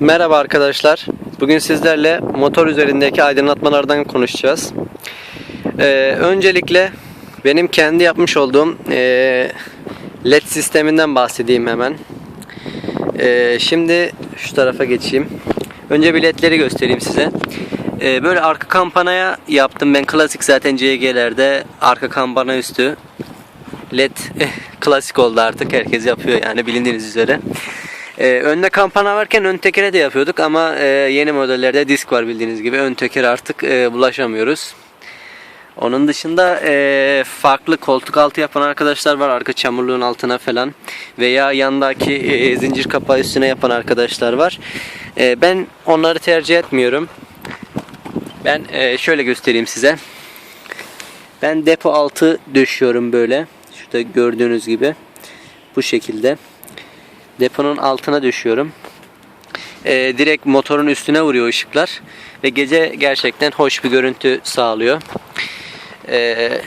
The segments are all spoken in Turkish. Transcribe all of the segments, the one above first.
Merhaba arkadaşlar. Bugün sizlerle motor üzerindeki aydınlatmalardan konuşacağız. Ee, öncelikle benim kendi yapmış olduğum ee, LED sisteminden bahsedeyim hemen. Ee, şimdi şu tarafa geçeyim. Önce bir ledleri göstereyim size. Ee, böyle arka kampanaya yaptım ben klasik zaten CG'lerde arka kampana üstü LED eh, klasik oldu artık herkes yapıyor yani bilindiğiniz üzere. Ee, önde kampana varken ön tekere de yapıyorduk ama e, yeni modellerde disk var bildiğiniz gibi ön tekere artık e, bulaşamıyoruz. Onun dışında e, farklı koltuk altı yapan arkadaşlar var arka çamurluğun altına falan veya yandaki e, zincir kapağı üstüne yapan arkadaşlar var. E, ben onları tercih etmiyorum. Ben e, şöyle göstereyim size. Ben depo altı döşüyorum böyle. Şurada gördüğünüz gibi. Bu şekilde. Deponun altına düşüyorum. Ee, direkt motorun üstüne vuruyor ışıklar. Ve gece gerçekten hoş bir görüntü sağlıyor. Ee,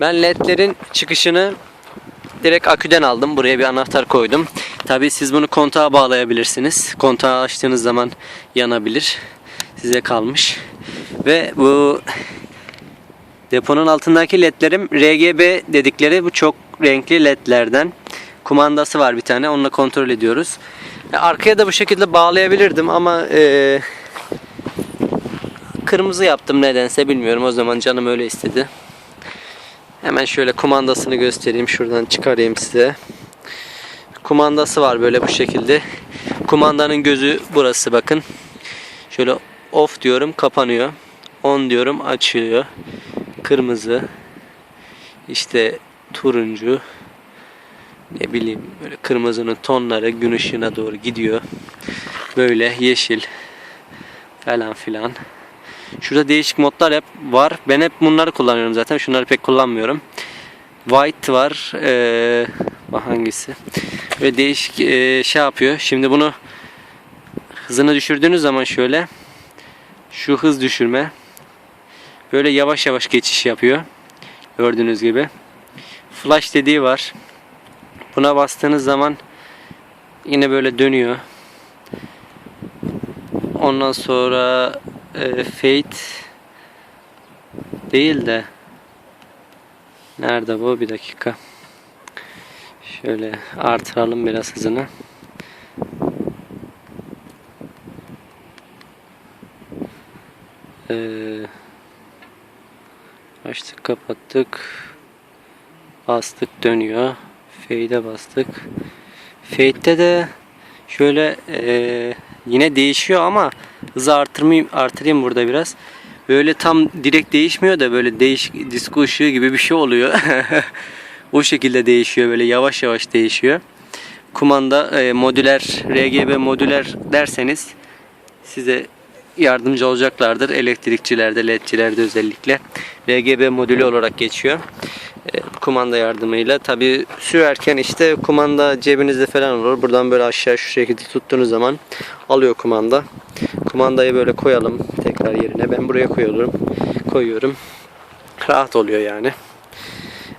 ben ledlerin çıkışını direkt aküden aldım. Buraya bir anahtar koydum. Tabi siz bunu kontağa bağlayabilirsiniz. Kontağı açtığınız zaman yanabilir. Size kalmış. Ve bu deponun altındaki ledlerim RGB dedikleri bu çok renkli ledlerden kumandası var bir tane. Onunla kontrol ediyoruz. E, Arkaya da bu şekilde bağlayabilirdim ama e, kırmızı yaptım nedense bilmiyorum. O zaman canım öyle istedi. Hemen şöyle kumandasını göstereyim. Şuradan çıkarayım size. Kumandası var böyle bu şekilde. Kumandanın gözü burası bakın. Şöyle off diyorum kapanıyor. On diyorum açılıyor. Kırmızı. İşte turuncu ne bileyim böyle kırmızının tonları gün ışığına doğru gidiyor. Böyle yeşil falan filan. Şurada değişik modlar hep var. Ben hep bunları kullanıyorum zaten. Şunları pek kullanmıyorum. White var. Ee, hangisi? Böyle değişik ee, şey yapıyor. Şimdi bunu hızını düşürdüğünüz zaman şöyle şu hız düşürme böyle yavaş yavaş geçiş yapıyor. Gördüğünüz gibi. Flash dediği var. Buna bastığınız zaman yine böyle dönüyor. Ondan sonra e, fade değil de nerede bu bir dakika. Şöyle artıralım biraz hızını. Ee, açtık kapattık bastık dönüyor fade'e bastık fade'de de şöyle eee, yine değişiyor ama hızı artırmayayım artırayım burada biraz böyle tam direkt değişmiyor da böyle değişik disko ışığı gibi bir şey oluyor o şekilde değişiyor böyle yavaş yavaş değişiyor kumanda eee, modüler RGB modüler derseniz size yardımcı olacaklardır. Elektrikçilerde, ledcilerde özellikle. RGB modülü olarak geçiyor. E, kumanda yardımıyla. Tabi sürerken işte kumanda cebinizde falan olur. Buradan böyle aşağı şu şekilde tuttuğunuz zaman alıyor kumanda. Kumandayı böyle koyalım tekrar yerine. Ben buraya koyuyorum. Koyuyorum. Rahat oluyor yani.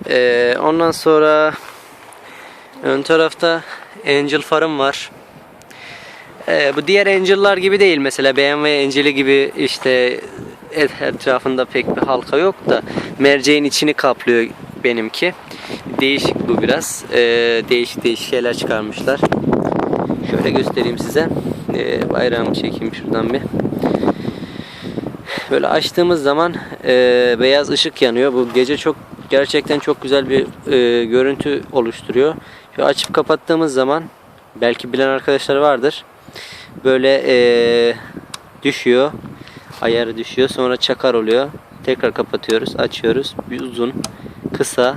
E, ondan sonra ön tarafta Angel farım var. Ee, bu diğer Angel'lar gibi değil mesela BMW Angel'i gibi işte et- etrafında pek bir halka yok da merceğin içini kaplıyor benimki. Değişik bu biraz. Ee, değişik değişik şeyler çıkarmışlar. Şöyle göstereyim size. Ee, bayrağımı çekeyim şuradan bir. Böyle açtığımız zaman e, beyaz ışık yanıyor. Bu gece çok gerçekten çok güzel bir e, görüntü oluşturuyor. Şöyle açıp kapattığımız zaman belki bilen arkadaşlar vardır böyle eee, düşüyor. Ayarı düşüyor. Sonra çakar oluyor. Tekrar kapatıyoruz. Açıyoruz. Bir uzun, kısa,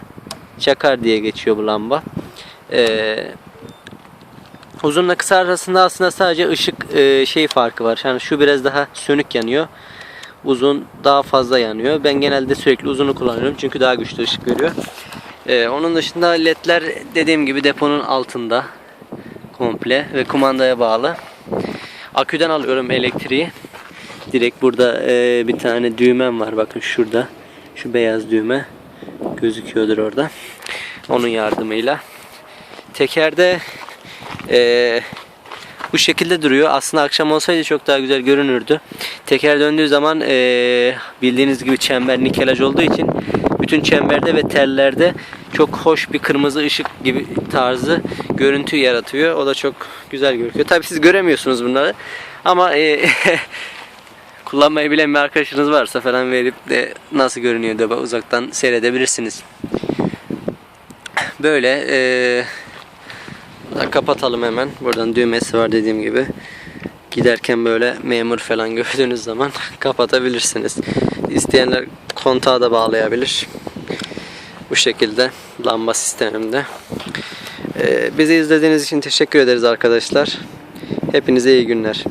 çakar diye geçiyor bu lamba. Eee uzunla kısa arasında aslında sadece ışık eee, şey farkı var. Yani şu biraz daha sönük yanıyor. Uzun daha fazla yanıyor. Ben genelde sürekli uzunu kullanıyorum. Çünkü daha güçlü ışık veriyor. Eee, onun dışında ledler dediğim gibi deponun altında komple ve kumandaya bağlı. Aküden alıyorum elektriği. Direkt burada e, bir tane düğmem var. Bakın şurada. Şu beyaz düğme gözüküyordur orada. Onun yardımıyla. Tekerde e, Bu şekilde duruyor. Aslında akşam olsaydı çok daha güzel görünürdü. Teker döndüğü zaman eee, bildiğiniz gibi çember nikelaj olduğu için bütün çemberde ve tellerde çok hoş bir kırmızı ışık gibi tarzı görüntü yaratıyor. O da çok güzel gözüküyor. Tabii siz göremiyorsunuz bunları. Ama eee, kullanmayı bilen bir arkadaşınız varsa falan verip de nasıl görünüyor diye uzaktan seyredebilirsiniz. Böyle eee, kapatalım hemen. Buradan düğmesi var dediğim gibi. Giderken böyle memur falan gördüğünüz zaman kapatabilirsiniz. İsteyenler kontağa da bağlayabilir. Bu şekilde lamba sistemimde. Eee, bizi izlediğiniz için teşekkür ederiz arkadaşlar. Hepinize iyi günler.